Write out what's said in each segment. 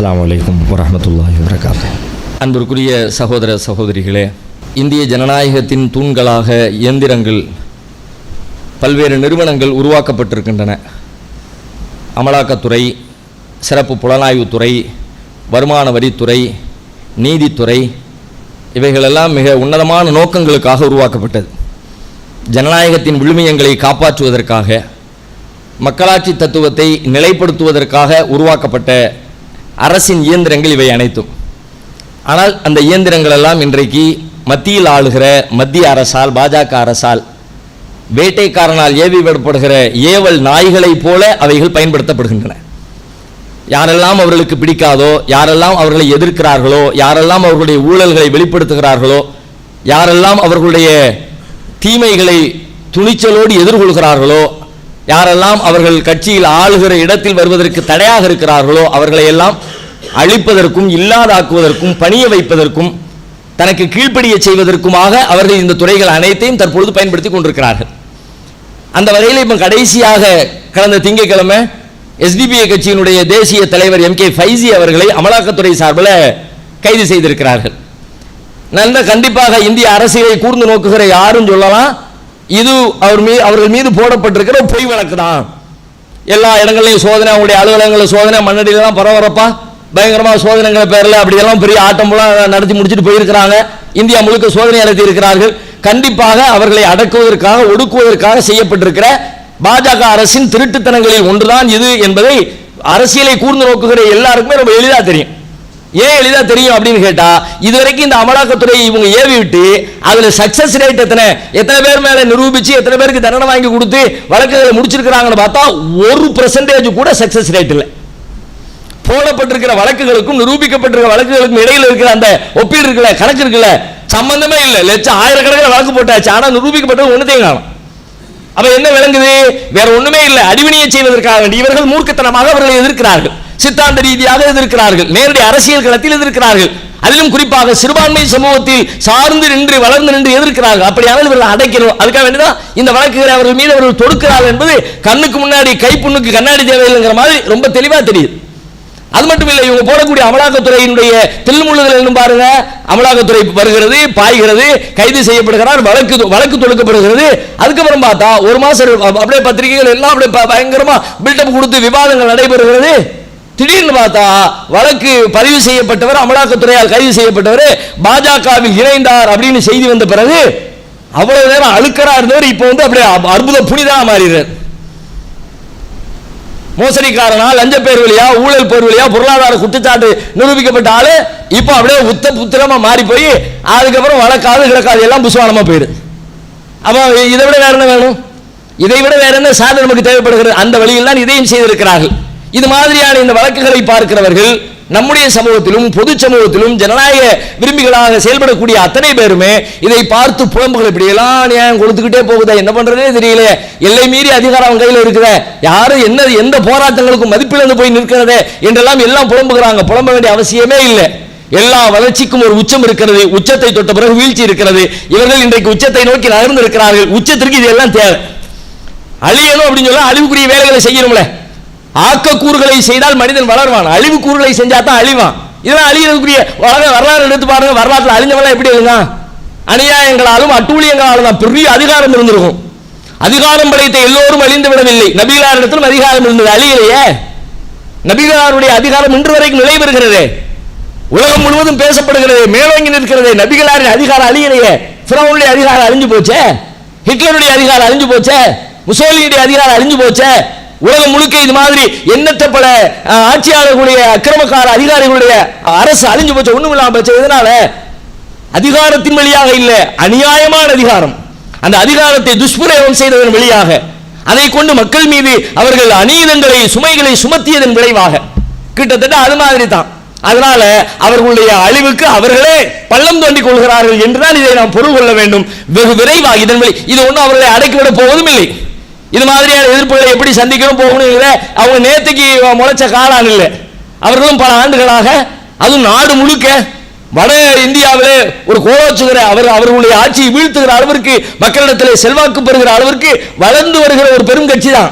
அஸ்லாம் வலைக்கம் வரமத்துல்லாஹி வரகாத்து அன்பிற்குரிய சகோதர சகோதரிகளே இந்திய ஜனநாயகத்தின் தூண்களாக இயந்திரங்கள் பல்வேறு நிறுவனங்கள் உருவாக்கப்பட்டிருக்கின்றன. அமலாக்கத்துறை சிறப்பு புலனாய்வுத்துறை வருமான வரித்துறை நீதித்துறை இவைகளெல்லாம் மிக உன்னதமான நோக்கங்களுக்காக உருவாக்கப்பட்டது. ஜனநாயகத்தின் விழுமியங்களை காப்பாற்றுவதற்காக மக்களாட்சி தத்துவத்தை நிலைப்படுத்துவதற்காக உருவாக்கப்பட்ட அரசின் இயந்திரங்கள் இவை அனைத்தும். ஆனால் அந்த இயந்திரங்கள் எல்லாம் இன்றைக்கு மத்தியில் ஆளுகிற மத்திய அரசால் பாஜக அரசால் வேட்டைக்காரனால் ஏவி விடப்படுகிற ஏவல் நாய்களைப் போல அவைகள் பயன்படுத்தப்படுகின்றன. யாரெல்லாம் அவர்களுக்கு பிடிக்காதோ யாரெல்லாம் அவர்களை எதிர்க்கிறார்களோ யாரெல்லாம் அவர்களுடைய ஊழல்களை வெளிப்படுத்துகிறார்களோ யாரெல்லாம் அவர்களுடைய தீமைகளை துணிச்சலோடு எதிர்கொள்கிறார்களோ யாரெல்லாம் அவர்கள் கட்சியில் ஆளுகிற இடத்தில் வருவதற்கு தடையாக இருக்கிறார்களோ அவர்களை எல்லாம் அழிப்பதற்கும் இல்லாதாக்குவதற்கும் பணிய வைப்பதற்கும் தனக்கு கீழ்ப்படிய செய்வதற்குமாக அவர்கள் இந்த துறைகள் அனைத்தையும் தற்பொழுது பயன்படுத்தி கொண்டிருக்கிறார்கள். அந்த வகையில் இப்போ கடைசியாக கடந்த திங்கட்கிழமை எஸ்டிபிஐ கட்சியினுடைய தேசிய தலைவர் எம் கே ஃபைசி அவர்களை அமலாக்கத்துறை சார்பில் கைது செய்திருக்கிறார்கள். நல்ல கண்டிப்பாக இந்திய அரசியலை கூர்ந்து நோக்குகிற யாரும் சொல்லலாம் இது அவர் மீது அவர்கள் மீது போடப்பட்டிருக்கிற பொய் வழக்கு தான். எல்லா இடங்களையும் சோதனை அவங்களுடைய அலுவலகங்களில் சோதனை மண்ணடியில் தான் பயங்கரமாக சோதனைங்கிற பேரில் அப்படியெல்லாம் பெரிய ஆட்டம்லாம் நடத்தி முடிச்சுட்டு போயிருக்கிறாங்க. இந்தியா முழுக்க சோதனை நடத்தி இருக்கிறார்கள் கண்டிப்பாக அவர்களை அடக்குவதற்காக ஒடுக்குவதற்காக செய்யப்பட்டிருக்கிற பாஜக அரசின் திருட்டுத்தனங்களில் ஒன்றுதான் இது என்பதை அரசியலை கூர்ந்து நோக்குகிற எல்லாருக்குமே ரொம்ப எளிதாக தெரியும். ஏன் எளிதாக தெரியும் அப்படின்னு கேட்டா இதுவரைக்கும் இந்த அமலாக்கத்துறை இவங்க ஏவி விட்டு அதில் சக்சஸ் ரேட் எத்தனை எத்தனை பேர் மேலே நிரூபித்து எத்தனை பேருக்கு தண்டனை வாங்கி கொடுத்து வழக்குகளை முடிச்சிருக்கிறாங்கன்னு பார்த்தா ஒரு பர்சன்டேஜ் கூட சக்சஸ் ரேட் இல்லை. போடப்பட்டிருக்கிற வழக்குகளுக்கும் நிரூபிக்கப்பட்டிருக்கிற வழக்குகளுக்கும் இடையில் இருக்கிற அந்த ஒப்பீடு இருக்குல்ல கணக்கு இருக்கல சம்பந்தமே இல்லை. லட்சம் ஆயிரக்கணக்கில் வழக்கு போட்டாச்சு. ஆனால் நிரூபிக்கப்பட்டது ஒண்ணுத்தையும் காணும். அப்ப என்ன விளங்குது? வேற ஒண்ணுமே இல்லை. அடிவினையை செய்வதற்காக வேண்டி இவர்கள் மூர்க்கத்தனமாக அவர்களை எதிர்க்கிறார்கள். சித்தாந்த ரீதியாக எதிர்க்கிறார்கள். நேரடி அரசியல் களத்தில் எதிர்க்கிறார்கள். அதிலும் குறிப்பாக சிறுபான்மை சமூகத்தில் சார்ந்து நின்று வளர்ந்து நின்று எதிர்க்கிறார்கள். அப்படியானால் இவர்கள் அடைக்கணும். அதுக்காக வேண்டிதான் இந்த வழக்குகளை அவர்கள் மீது அவர்கள் தொடுக்கிறார்கள் என்பது கண்ணுக்கு முன்னாடி கைப்புண்ணுக்கு கண்ணாடி தேவையில்லைங்கிற மாதிரி ரொம்ப தெளிவா தெரியுது. அது மட்டும் இல்லை இவங்க போடக்கூடிய அமலாக்கத்துறையினுடைய தில்முழுதல் என்னும் பாருங்க அமலாக்கத்துறை வருகிறது பாய்கிறது கைது செய்யப்படுகிறார் வழக்கு வழக்கு தொடுக்கப்படுகிறது. அதுக்கப்புறம் பார்த்தா ஒரு மாசம் அப்படியே பத்திரிகைகள் எல்லாம் அப்படியே பயங்கரமா பில்டப் கொடுத்து விவாதங்கள் நடைபெறுகிறது. திடீர்னு பார்த்தா வழக்கு பதிவு செய்யப்பட்டவர் அமலாக்கத்துறையால் கைது செய்யப்பட்டவர் பாஜகவில் இணைந்தார் அப்படின்னு செய்தி வந்த பிறகு அவ்வளவு நேரம் அழுக்கரா இருந்தவர் இப்போ வந்து அப்படியே அற்புத புனிதா மாறிடுறார். மோசடிக்காரனா லஞ்ச பேர் வழியா ஊழல் பேர் வழியா பொருளாதார குற்றச்சாட்டு நிரூபிக்கப்பட்ட ஆளு இப்போ அப்படியே உத்த புத்திரமா மாறி போய் அதுக்கப்புறம் வழக்காது கிடக்காது எல்லாம் புசுவானமா போயிடுது அப்போ இதை விட வேற என்ன வேணும்? இதை விட வேற என்ன சாதனை நமக்கு தேவைப்படுகிறது? அந்த வழியில் தான் இதையும் செய்திருக்கிறார்கள். இது மாதிரியான இந்த வழக்குகளை பார்க்கிறவர்கள் நம்முடைய சமூகத்திலும் பொது சமூகத்திலும் ஜனநாயக விரும்பிகளாக செயல்படக்கூடிய அத்தனை பேருமே இதை பார்த்து புலம்புகள் இப்படியெல்லாம் நியாயம் கொடுத்துக்கிட்டே போகுதா? என்ன பண்றதே தெரியல. எல்லை மீறி அதிகாரம் அவன் கையில் இருக்குதே. யாரும் என்ன எந்த போராட்டங்களுக்கும் மதிப்பிழந்து போய் நிற்கிறதே? என்றெல்லாம் எல்லாம் புலம்புகிறாங்க. புலம்ப வேண்டிய அவசியமே இல்லை. எல்லா வளர்ச்சிக்கும் ஒரு உச்சம் இருக்கிறது. உச்சத்தை தொட்ட பிறகு வீழ்ச்சி இருக்கிறது. இவர்கள் இன்றைக்கு உச்சத்தை நோக்கி நகர்ந்து இருக்கிறார்கள் உச்சத்திற்கு இது எல்லாம் தேவை. அழியணும் அப்படின்னு சொல்ல அழிவுக்குரிய வேலைகளை செய்யணும்ல. ஆக்கக்கூறுகளை செய்தால் மனிதன் வளருவான். அழிவு கூறுகளை செஞ்சா தான் அழிவான். இதெல்லாம் அழிகிறதுக்குரிய வரலாறு வரலாறு எடுத்து பாருங்க. வரலாற்றில் அழிஞ்சவெல்லாம் எப்படி எழுங்க அநியாயங்களாலும் அட்டூழியங்களாலும் தான் பெரிய அதிகாரம் இருந்திருக்கும். அதிகாரம் படைத்த எல்லோரும் அழிந்து விடவில்லை. நபிகளாரிடத்திலும் அதிகாரம் இருந்தது. அழியலையே. நபிகளாருடைய அதிகாரம் இன்று வரைக்கும் நிலை பெறுகிறது. உலகம் முழுவதும் பேசப்படுகிறது. மேலோங்கி நிற்கிறது. நபிகளாரின் அதிகாரம் அழியலையே. ஃபிரௌனுடைய அதிகாரம் அழிஞ்சு போச்சே. ஹிட்லருடைய அதிகாரம் அழிஞ்சு போச்சே. முசோலினுடைய அதிகாரம் அழிஞ்சு போச்சே. உலகம் முழுக்க இது மாதிரி எண்ணற்ற பல ஆட்சியாளர்களுடைய அக்கிரமக்கார அதிகாரிகளுடைய அரசு அழிஞ்சு போச்சு ஒண்ணும் இல்லாம போச்சு. எதனால அதிகாரத்தின் வழியாக இல்லை அநியாயமான அதிகாரம். அந்த அதிகாரத்தை துஷ்பிரயோகம் செய்ததன் வழியாக அதை கொண்டு மக்கள் மீது அவர்கள் அநீதங்களை சுமைகளை சுமத்தியதன் விளைவாக கிட்டத்தட்ட அது மாதிரி தான் அதனால அவர்களுடைய அழிவுக்கு அவர்களே பள்ளம் தோண்டிக் கொள்கிறார்கள் என்றுதான் இதை நாம் பொருள் கொள்ள வேண்டும். வெகு விரைவாக இதன் வழி இது ஒன்றும் அவர்களை அடக்கிவிட போவதும் இல்லை. இது மாதிரியான எதிர்ப்புகளை எப்படி சந்திக்கணும் போகணும் அவங்க நேத்துக்கு முளைச்ச காலான் இல்லை. அவர்களும் பல ஆண்டுகளாக அதுவும் நாடு முழுக்க வட இந்தியாவிலே ஒரு கோலோச்சுகிற அவர் அவர்களுடைய ஆட்சியை வீழ்த்துகிற அளவிற்கு மக்களிடத்தில் செல்வாக்கு பெறுகிற அளவிற்கு வளர்ந்து வருகிற ஒரு பெரும் கட்சி தான்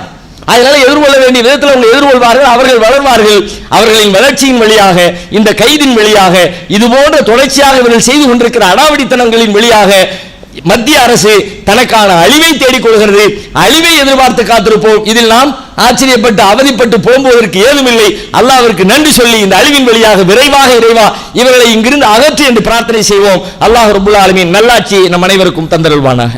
அதனால எதிர்கொள்ள வேண்டிய விதத்தில் அவங்க எதிர்கொள்வார்கள் அவர்கள் வளர்வார்கள். அவர்களின் வளர்ச்சியின் வழியாக இந்த கைதின் வழியாக இது போன்ற தொடர்ச்சியாக இவர்கள் செய்து கொண்டிருக்கிற அடாவடித்தனங்களின் வழியாக மத்திய அரசு தனக்கான அழிவை தேடிக்கொள்கிறது அழிவை எதிர்பார்த்து காத்திருப்போம். இதில் நாம் ஆச்சரியப்பட்டு அவதிப்பட்டு போகும்போதற்கு ஏதுமில்லை. அல்லாவிற்கு நன்றி சொல்லி இந்த அழிவின் வழியாக விரைவாக இறைவா இவர்களை இங்கிருந்து அகற்று என்று பிரார்த்தனை செய்வோம். அல்லாஹ் ரபுல்லா ஆலமீன் நல்லாட்சி நம் அனைவருக்கும் தந்தருள்வானாக.